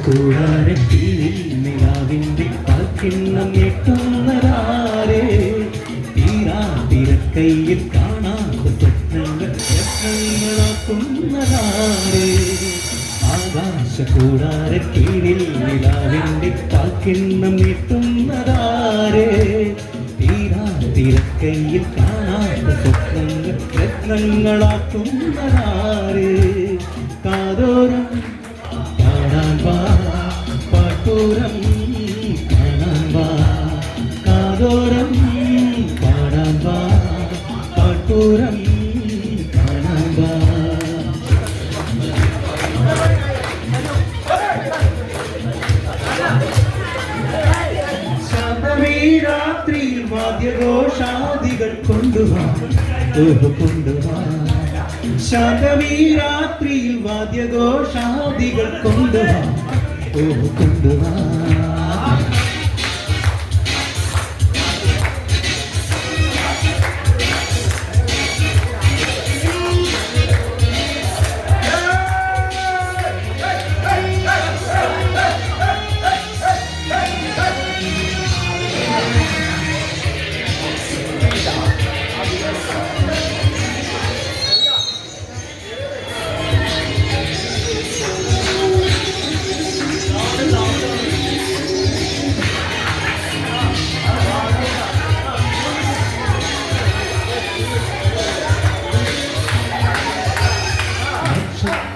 ആകാശകൂടാരക്കീഴിൽ നിലാവിന്റെ കാൽക്കിണ്ണം ഞെട്ടുന്നതാരേ തീരാ തിരക്കൈയിൽ കാണാത്ത സ്വപ്നങ്ങൾ രത്നങ്ങളാക്കുന്നതാരേ ആകാശകൂടാരക്കീഴിൽ നിലാവിന്റെ കാൽക്കിണ്ണം ഞെട്ടുന്നതാരേ തീരാ തിരക്കൈയിൽ കാണാത്ത വാദ്യഘോഷാദികൾ കൊണ്ടുവാ. കൊണ്ടുവാ. ശാന്തമീ രാത്രിയിൽ വാദ്യഘോഷാദികൾ കൊണ്ടുവാ. കൊണ്ടുവാ.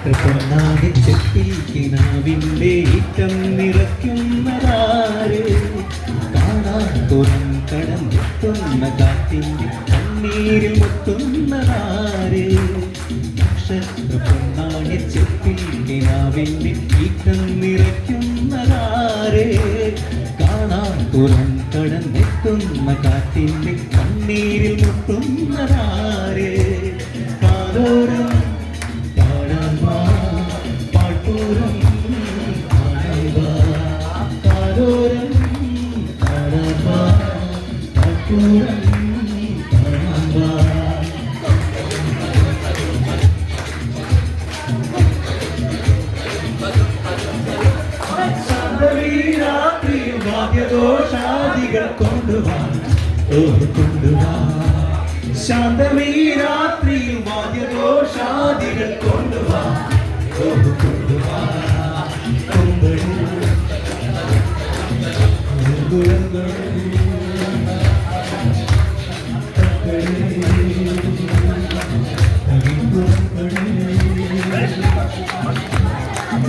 നക്ഷത്രപ്പൊന്നാകെ ചെപ്പിൽ കിനാവിന്റെ ഈറ്റം നിറയ്ക്കുന്നതാര്? കാണാത്തുറം കടന്നെത്തുന്ന കാറ്റിന്റെ കണ്ണീരിൽ മുത്തുന്നതാര് നക്ഷത്രപ്പൊന്നാകെ ചെപ്പിൽ കിനാവിന്റെ ഈറ്റം നിറയ്ക്കുന്നതാര്? കാണാത്തുറം കടന്നെത്തുന്ന കാറ്റിന്റെ കണ്ണീരിൽ മുട്ടുന്നതാര്? കാതോരം വാദ്യദോഷാദികൾ കൊണ്ടുവാ. കൊണ്ടുവാ ശാന്തമീ രാത്രിയിൽ വാദ്യദോഷാദികൾ കൊണ്ടുവാ കൊണ്ടുവാ. I'm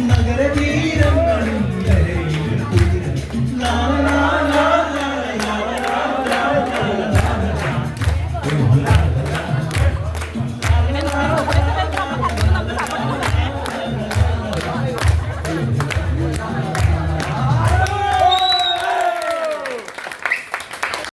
gonna